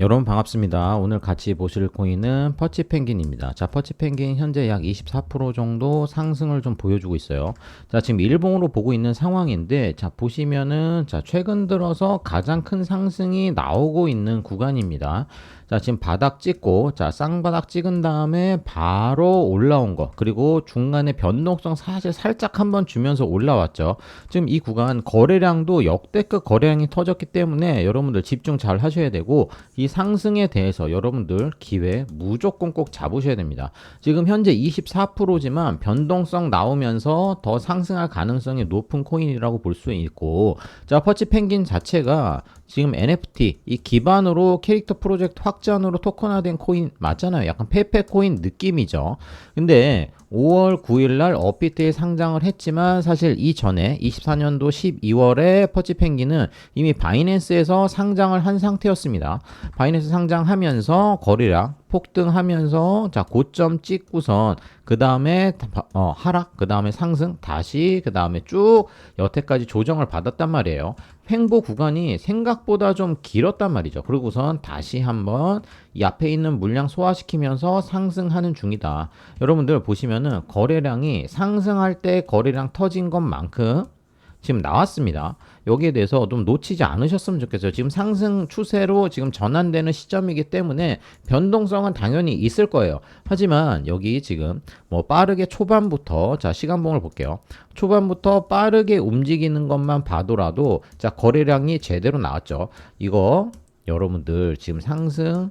여러분 반갑습니다. 오늘 같이 보실 코인은 퍼치 펭귄입니다. 자, 퍼치 펭귄 현재 약 24% 정도 상승을 좀 보여주고 있어요. 자, 지금 일봉으로 보고 있는 상황인데, 자, 보시면은, 자, 최근 들어서 가장 큰 상승이 나오고 있는 구간입니다. 자, 지금 바닥 찍고, 자, 쌍바닥 찍은 다음에 바로 올라온 거, 그리고 중간에 변동성 사실 살짝 한번 주면서 올라왔죠. 지금 이 구간 거래량도 역대급 거래량이 터졌기 때문에 여러분들 집중 잘 하셔야 되고, 이 상승에 대해서 여러분들 기회 무조건 꼭 잡으셔야 됩니다. 지금 현재 24%지만 변동성 나오면서 더 상승할 가능성이 높은 코인이라고 볼 수 있고, 자, 퍼치 펭귄 자체가 지금 NFT 이 기반으로 캐릭터 프로젝트 확장으로 토큰화된 코인 맞잖아요. 약간 페페 코인 느낌이죠. 근데 5월 9일 날 업비트에 상장을 했지만 사실 이전에 24년도 12월에 퍼치 펭귄은 이미 바이낸스에서 상장을 한 상태였습니다. 바이낸스 상장하면서 거래량 폭등하면서 자 고점 찍고선 그 다음에 어, 하락 그 다음에 상승 다시 그 다음에 쭉 여태까지 조정을 받았단 말이에요. 횡보 구간이 생각보다 좀 길었단 말이죠. 그러고선 다시 한번 이 앞에 있는 물량 소화시키면서 상승하는 중이다. 여러분들 보시면은 거래량이 상승할 때 거래량 터진 것만큼 지금 나왔습니다. 여기에 대해서 좀 놓치지 않으셨으면 좋겠어요. 지금 상승 추세로 지금 전환되는 시점이기 때문에 변동성은 당연히 있을 거예요. 하지만 여기 지금 뭐 빠르게 초반부터 자 시간봉을 볼게요. 초반부터 빠르게 움직이는 것만 봐도라도 자 거래량이 제대로 나왔죠. 이거 여러분들 지금 상승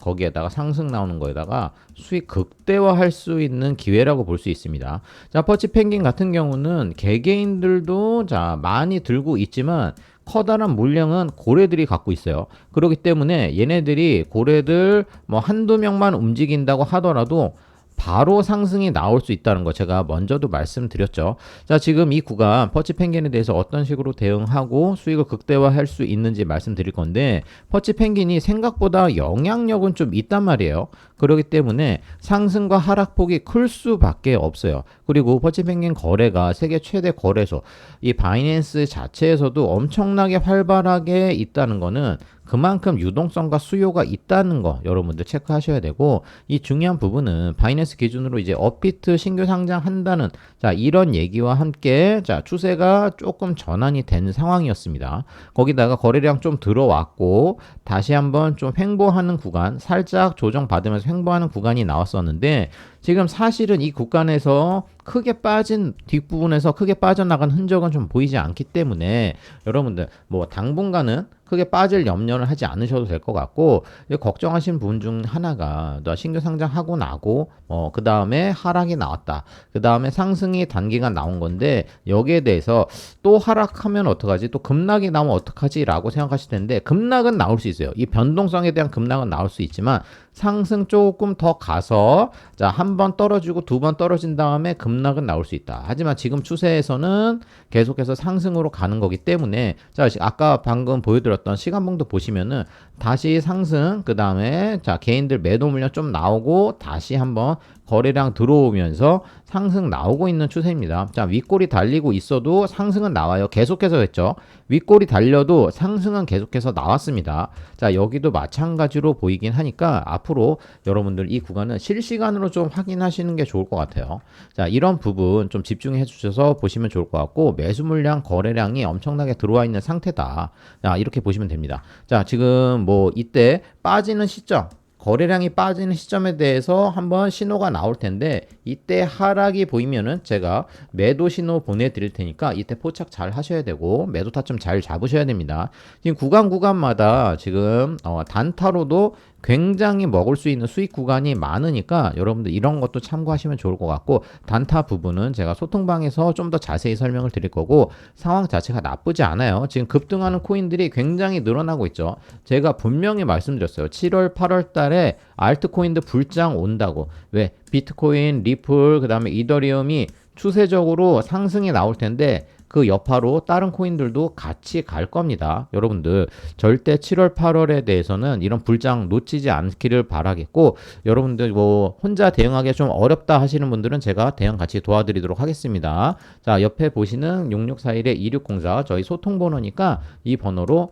거기에다가 상승 나오는 거에다가 수익 극대화할 수 있는 기회라고 볼 수 있습니다. 자, 퍼치 펭귄 같은 경우는 개개인들도 자, 많이 들고 있지만 커다란 물량은 고래들이 갖고 있어요. 그렇기 때문에 얘네들이 고래들 뭐 한두 명만 움직인다고 하더라도 바로 상승이 나올 수 있다는 거 제가 먼저도 말씀드렸죠. 자, 지금 이 구간 퍼치 펭귄에 대해서 어떤 식으로 대응하고 수익을 극대화할 수 있는지 말씀드릴 건데 퍼치 펭귄이 생각보다 영향력은 좀 있단 말이에요. 그렇기 때문에 상승과 하락폭이 클 수밖에 없어요. 그리고 퍼치 펭귄 거래가 세계 최대 거래소 이 바이낸스 자체에서도 엄청나게 활발하게 있다는 거는 그만큼 유동성과 수요가 있다는 거 여러분들 체크하셔야 되고 이 중요한 부분은 바이낸스 기준으로 이제 업비트 신규 상장한다는 자 이런 얘기와 함께 자 추세가 조금 전환이 된 상황이었습니다. 거기다가 거래량 좀 들어왔고 다시 한번 좀 횡보하는 구간 살짝 조정 받으면서 횡보하는 구간이 나왔었는데 지금 사실은 이 구간에서 크게 빠진 뒷부분에서 크게 빠져나간 흔적은 좀 보이지 않기 때문에 여러분들 뭐 당분간은 크게 빠질 염려를 하지 않으셔도 될 것 같고 걱정하신 부분 중 하나가 너 신규 상장하고 나고 어, 그 다음에 하락이 나왔다. 그 다음에 상승이 단기간 나온 건데 여기에 대해서 또 하락하면 어떡하지? 또 급락이 나오면 어떡하지? 라고 생각하실 텐데 급락은 나올 수 있어요. 이 변동성에 대한 급락은 나올 수 있지만 상승 조금 더 가서 자한 번 떨어지고 두 번 떨어진 다음에 급락은 나올 수 있다. 하지만 지금 추세에서는 계속해서 상승으로 가는 거기 때문에 자 아까 방금 보여드렸던 시간봉도 보시면은 다시 상승 그 다음에 자 개인들 매도 물량 좀 나오고 다시 한번 거래량 들어오면서 상승 나오고 있는 추세입니다. 자, 윗골이 달리고 있어도 상승은 나와요. 계속해서 했죠. 윗골이 달려도 상승은 계속해서 나왔습니다. 자, 여기도 마찬가지로 보이긴 하니까 앞으로 여러분들 이 구간은 실시간으로 좀 확인하시는 게 좋을 것 같아요. 자, 이런 부분 좀 집중해 주셔서 보시면 좋을 것 같고 매수 물량, 거래량이 엄청나게 들어와 있는 상태다. 자, 이렇게 보시면 됩니다. 자, 지금 뭐 이때 빠지는 시점 거래량이 빠지는 시점에 대해서 한번 신호가 나올 텐데 이때 하락이 보이면은 제가 매도 신호 보내드릴 테니까 이때 포착 잘 하셔야 되고 매도 타점 잘 잡으셔야 됩니다. 지금 구간 구간마다 지금 어, 단타로도 굉장히 먹을 수 있는 수익 구간이 많으니까 여러분들 이런 것도 참고하시면 좋을 것 같고 단타 부분은 제가 소통방에서 좀 더 자세히 설명을 드릴 거고 상황 자체가 나쁘지 않아요. 지금 급등하는 코인들이 굉장히 늘어나고 있죠. 제가 분명히 말씀드렸어요. 7월, 8월 달에 알트코인들 불장 온다고. 왜? 비트코인, 리플, 그 다음에 이더리움이 추세적으로 상승이 나올 텐데 그 여파로 다른 코인들도 같이 갈 겁니다. 여러분들 절대 7월 8월에 대해서는 이런 불장 놓치지 않기를 바라겠고 여러분들 뭐 혼자 대응하기 좀 어렵다 하시는 분들은 제가 대응 같이 도와드리도록 하겠습니다. 자 옆에 보시는 6641-2604 저희 소통 번호니까 이 번호로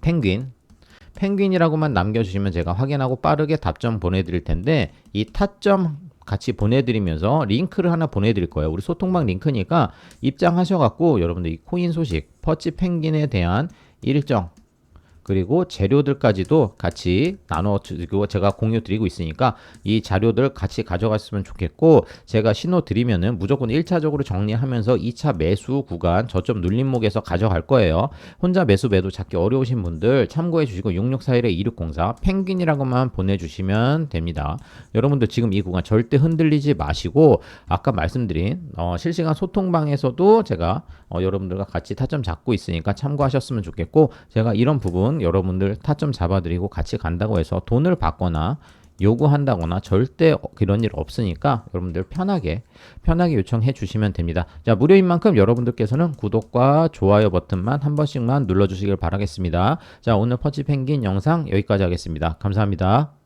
펭귄 펭귄이라고만 남겨주시면 제가 확인하고 빠르게 답점 보내드릴 텐데 이 타점 같이 보내드리면서 링크를 하나 보내드릴 거예요. 우리 소통방 링크니까 입장하셔갖고 여러분들 이 코인 소식, 퍼치 펭귄에 대한 일정 그리고 재료들까지도 같이 나눠 드리고 제가 공유 드리고 있으니까 이 자료들 같이 가져갔으면 좋겠고 제가 신호 드리면은 무조건 1차적으로 정리하면서 2차 매수 구간 저점 눌림목에서 가져갈 거예요. 혼자 매수 매도 잡기 어려우신 분들 참고해 주시고 6641-2604 펭귄이라고만 보내주시면 됩니다. 여러분들 지금 이 구간 절대 흔들리지 마시고 아까 말씀드린 어, 실시간 소통방에서도 제가 어, 여러분들과 같이 타점 잡고 있으니까 참고하셨으면 좋겠고 제가 이런 부분 여러분들 타점 잡아드리고 같이 간다고 해서 돈을 받거나 요구한다거나 절대 그런 일 없으니까 여러분들 편하게 편하게 요청해 주시면 됩니다. 자 무료인 만큼 여러분들께서는 구독과 좋아요 버튼만 한 번씩만 눌러주시길 바라겠습니다. 자 오늘 퍼치 펭귄 영상 여기까지 하겠습니다. 감사합니다.